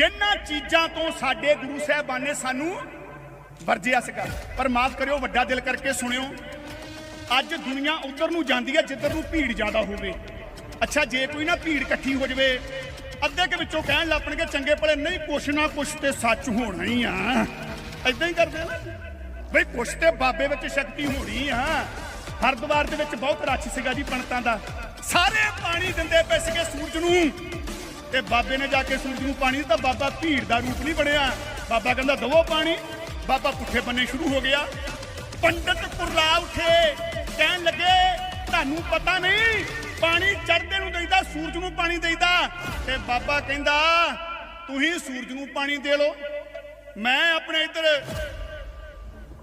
ਜਿਨ੍ਹਾਂ ਚੀਜ਼ਾਂ ਤੋਂ ਸਾਡੇ ਗੁਰੂ ਸਾਹਿਬਾਨ ਨੇ ਸਾਨੂੰ ਵਰਜਿਆ ਸੀਗਾ। ਪਰ ਮਾਫ ਕਰਿਓ, ਵੱਡਾ ਦਿਲ ਕਰਕੇ ਸੁਣਿਓ। ਅੱਜ ਦੁਨੀਆ ਉੱਧਰ ਨੂੰ ਜਾਂਦੀ ਹੈ ਜਿੱਧਰ ਨੂੰ ਭੀੜ ਜ਼ਿਆਦਾ ਹੋਵੇ। ਅੱਛਾ, ਜੇ ਕੋਈ ਨਾ ਭੀੜ ਇਕੱਠੀ ਹੋ ਜਵੇ, ਅੱਧੇ ਕੇ ਵਿੱਚੋਂ ਕਹਿਣ ਲੱਪਣਗੇ, ਚੰਗੇ ਭਲੇ, ਨਹੀਂ, ਕੁਛ ਨਾ ਕੁਛ ਤੇ ਸੱਚ ਹੋਣਾ ਹੀ ਆ। ਐਦਾਂ ਹੀ ਕਰਦੇ ਨਾ। ਬਈ ਕੁਛ ਤੇ ਬਾਬੇ ਵਿੱਚ ਸ਼ਕਤੀ ਹੋਣੀ ਆ। ਹਰਦੁਆਰ ਦੇ ਵਿੱਚ ਬਹੁਤ ਰੱਛ ਸੀਗਾ ਜੀ ਪੰਡਤਾਂ ਦਾ। ਸਾਰੇ ਪਾਣੀ ਦਿੰਦੇ ਪਏ ਸੀਗੇ ਸੂਰਜ ਨੂੰ। ਤੇ ਬਾਬੇ ਨੇ ਜਾ ਕੇ ਸੂਰਜ ਨੂੰ ਪਾਣੀ ਦਿੱਤਾ। ਬਾਬਾ ਭੀੜ ਦਾ ਰੂਪ ਨਹੀਂ ਬਣਿਆ। ਬਾਬਾ ਕਹਿੰਦਾ, ਦਵੋ ਪਾਣੀ। ਬਾਬਾ ਪੁੱਠੇ ਬੰਨੇ ਸ਼ੁਰੂ ਹੋ ਗਿਆ। ਪੰਡਤ ਕੁਰਲਾ ਉਠੇ, ਕਹਿਣ ਲੱਗੇ, ਤੁਹਾਨੂੰ ਪਤਾ ਨਹੀਂ, ਪਾਣੀ ਚੜਦੇ ਨੂੰ ਦੇਈਦਾ, ਸੂਰਜ ਨੂੰ ਪਾਣੀ ਦੇਈਦਾ। ਤੇ ਬਾਬਾ ਕਹਿੰਦਾ, ਤੁਸੀਂ ਸੂਰਜ ਨੂੰ ਪਾਣੀ ਦੇ ਲਓ। ਮੈਂ ਆਪਣੇ ਇੱਧਰ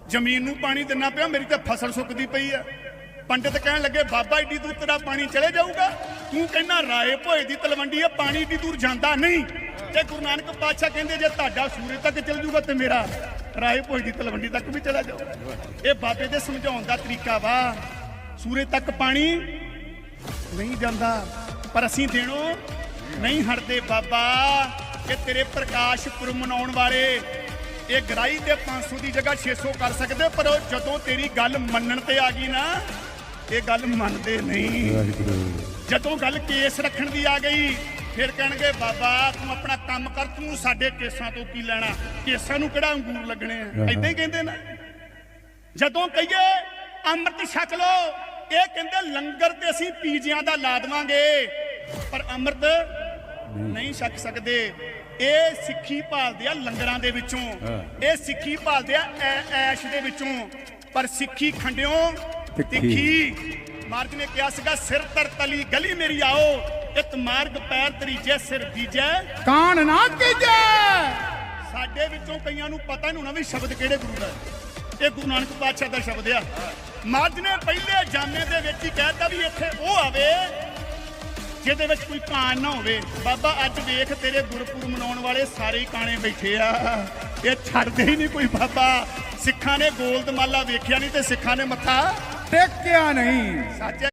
ਜ਼ਮੀਨ ਨੂੰ ਪਾਣੀ ਦਿੰਨਾ ਪਿਆ, ਮੇਰੀ ਤਾਂ ਫਸਲ ਸੁੱਕਦੀ ਪਈ ਆ। ਪੰਡਿਤ ਕਹਿਣ ਲੱਗੇ, ਬਾਬਾ ਏਡੀ ਦੂਰ ਤੇਰਾ ਪਾਣੀ ਚਲੇ ਜਾਊਗਾ। ਤੂੰ ਕਹਿੰਦਾ, ਰਾਏ ਭੋਏ ਦੀ ਤਲਵੰਡੀ ਆ, ਪਾਣੀ ਏਡੀ ਦੂਰ ਜਾਂਦਾ ਨਹੀਂ। ਤੇ ਗੁਰੂ ਨਾਨਕ ਪਾਤਸ਼ਾਹ ਕਹਿੰਦੇ, ਜੇ ਤੁਹਾਡਾ ਸੂਰਜ ਤੱਕ ਚਲ ਜਾਊਗਾ ਤੇ ਮੇਰਾ ਰਾਏ ਭੋਏ ਦੀ ਤਲਵੰਡੀ ਤੱਕ ਵੀ ਚਲਾ ਜਾਊਗਾ ਇਹ ਬਾਬੇ ਦੇ ਸਮਝਾਉਣ ਦਾ ਤਰੀਕਾ ਵਾ। ਸੂਰਜ ਤੱਕ ਪਾਣੀ ਨਹੀਂ ਜਾਂਦਾ, ਪਰ ਅਸੀਂ ਦੇਣੋ ਨਹੀਂ ਹਟਦੇ। ਬਾਬਾ ਕਿ ਤੇਰੇ ਪ੍ਰਕਾਸ਼ ਪੁਰਬ ਮਨਾਉਣ ਵਾਲੇ, ਇਹ ਗਰਾਈ ਤੇ 500 ਦੀ ਜਗ੍ਹਾ 600 ਕਰ ਸਕਦੇ, ਪਰ ਜਦੋਂ ਤੇਰੀ ਗੱਲ ਮੰਨਣ ਤੇ ਆ ਗਈ ਨਾ ਇਹ ਗੱਲ ਮੰਨਦੇ ਨਹੀਂ। ਜਦੋਂ ਗੱਲ ਕੇਸ ਰੱਖਣ ਦੀ ਆ ਗਈ ਫਿਰ ਕਹਿਣਗੇ ਬਾਬਾ ਤੂੰ ਆਪਣਾ ਕੰਮ ਕਰ ਤੂੰ ਸਾਡੇ ਕੇਸਾਂ ਤੋਂ ਕੀ ਲੈਣਾ? ਕੇਸਾਂ ਨੂੰ ਕਿਹੜਾ ਅੰਗੂਰ ਲੱਗਣੇ ਆ? ਐਦਾਂ ਹੀ। ਕਹਿੰਦੇ ਨਾ। ਜਦੋਂ ਕਹੀਏ ਅੰਮ੍ਰਿਤ ਛਕ ਲੋ ਇਹ ਕਹਿੰਦੇ ਲੰਗਰ ਤੇ ਅਸੀਂ ਪੀਜਿਆਂ ਦਾ ਲਾ ਦੇਵਾਂਗੇ। ਪਰ ਅੰਮ੍ਰਿਤ ਨਹੀਂ। ਛਕ ਸਕਦੇ। ਇਹ ਸਿੱਖੀ ਭਾਲਦੇ ਆ ਲੰਗਰਾਂ ਦੇ ਵਿੱਚੋਂ। ਇਹ ਸਿੱਖੀ ਭਾਲਦੇ ਆ ਐਸ਼ ਦੇ ਵਿੱਚੋਂ। ਪਰ ਸਿੱਖੀ ਖੰਡਿਓ ਤਿੱਖੀ। ਮਾਰਜ ਨੇ ਕਿਹਾ ਸੀਗਾ ਸਿਰ ਤਰ ਤਲੀ ਗਲੀ ਮੇਰੀ ਆਓ ਇਤ ਮਾਰਗ ਪੈਰ ਤਰੀਜੇ ਸਿਰ ਦੀਜੈ ਕਾਣ ਨਾ ਕੀਜੈ। ਸਾਡੇ ਵਿੱਚੋਂ ਕਈਆਂ ਨੂੰ ਪਤਾ ਨਹੀਂ ਹੋਣਾ ਵੀ ਸ਼ਬਦ ਕਿਹੜੇ ਗੁਰੂ ਦਾ। ਇਹ ਗੁਰੂ ਨਾਨਕ ਪਾਤਸ਼ਾਹ ਦਾ ਸ਼ਬਦ ਆ। ਮਰਦ ਨੇ ਪਹਿਲੇ ਜਾਮੇ ਦੇ ਵਿੱਚ ਹੀ ਕਹਿਤਾ ਵੀ ਇੱਥੇ ਉਹ ਆਵੇ ਜਿਹਦੇ ਵਿੱਚ ਕੋਈ ਕਾਣ ਨਾ ਹੋਵੇ। ਬਾਬਾ ਅੱਜ ਵੇਖ ਤੇਰੇ ਗੁਰਪੁਰਬ ਮਨਾਉਣ ਵਾਲੇ ਸਾਰੇ ਹੀ ਕਾਣੇ ਬੈਠੇ ਆ। ਇਹ ਛੱਡਦੇ ਹੀ ਨਹੀਂ ਕੋਈ ਬਾਬਾ। ਸਿੱਖਾਂ ਨੇ ਗੋਲਦਮਾਲਾ ਵੇਖਿਆ ਨਹੀਂ ਤੇ ਸਿੱਖਾਂ ਨੇ ਮੱਥਾ ਟੇਕਿਆ ਨਹੀਂ।